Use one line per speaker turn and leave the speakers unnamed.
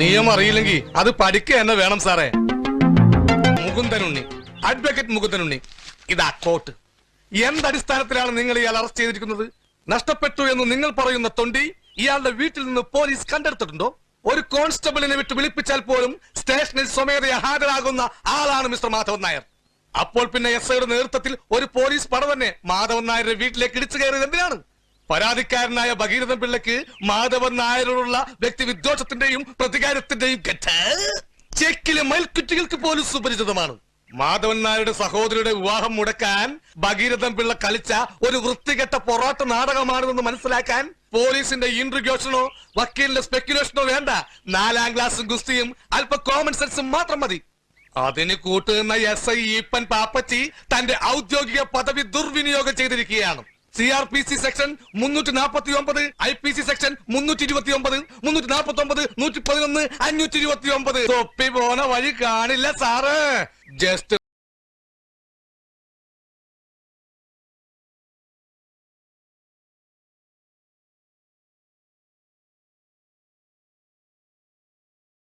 നിയമം അറിയില്ലെങ്കിൽ അത് പഠിക്കുക തന്നെ വേണം സാറേ. മുകുന്ദനുണ്ണി അഡ്വക്കേറ്റ് മുകുന്ദനുണ്ണി ഇതാ കോട്ട് എന്തടിസ്ഥാനത്തിലാണ് നിങ്ങൾ ഇയാൾ അറസ്റ്റ് ചെയ്തിരിക്കുന്നത്? നഷ്ടപ്പെട്ടു എന്ന് നിങ്ങൾ പറയുന്ന തൊണ്ടി ഇയാളുടെ വീട്ടിൽ നിന്ന് പോലീസ് കണ്ടെടുത്തിട്ടുണ്ടോ? ഒരു കോൺസ്റ്റബിളിനെ വിട്ട് വിളിപ്പിച്ചാൽ പോലും സ്റ്റേഷനിൽ സ്വമേധയാ ഹാജരാകുന്ന ആളാണ് മിസ്റ്റർ മാധവൻ നായർ. അപ്പോൾ പിന്നെ എസ് ഐയുടെ നേതൃത്വത്തിൽ ഒരു പോലീസ് പട തന്നെ മാധവൻ നായരുടെ വീട്ടിലേക്ക് ഇടിച്ചു കയറിയത് എന്തിനാണ്? പരാതിക്കാരനായ ഭഗീരഥൻ പിള്ളയ്ക്ക് മാധവൻ നായരോടുള്ള വ്യക്തി വിദ്വേഷത്തിന്റെയും പ്രതികാരത്തിന്റെയും കെട്ട്. ചെക്കിലെ മൽക്കുറ്റികൾക്ക് പോലും സുപരിചിതമാണ്. മാധവൻ നായരുടെ സഹോദരിയുടെ വിവാഹം മുടക്കാൻ ഭഗീരഥൻ പിള്ള കളിച്ച ഒരു വൃത്തികെട്ട പൊറോട്ട നാടകമാണെന്ന് മനസ്സിലാക്കാൻ പോലീസിന്റെ ഇൻട്രിഗ്യൂഷനോ വക്കീലിന്റെ സ്പെക്യുലേഷനോ വേണ്ട. നാലാം ക്ലാസ്സും ഗുസ്തിയും അല്പ കോമൺ സെൻസും മാത്രം മതി. അതിന് കൂട്ടുന്ന എസ് ഐ ഈപ്പൻ പാപ്പച്ചി തന്റെ ഔദ്യോഗിക പദവി ദുർവിനിയോഗം ചെയ്തിരിക്കുകയാണ്. C R P C section മുന്നൂറ്റി നാൽപ്പത്തി ഒമ്പത് ഐ പി സി സെക്ഷൻ മുന്നൂറ്റി ഇരുപത്തി ഒമ്പത് മുന്നൂറ്റി നാൽപ്പത്തി ഒമ്പത് നൂറ്റി പതിനൊന്ന് അഞ്ഞൂറ്റി ഇരുപത്തി ഒമ്പത് തൊപ്പി പോണ വഴി കാണില്ല സാറ്. ജസ്റ്റ്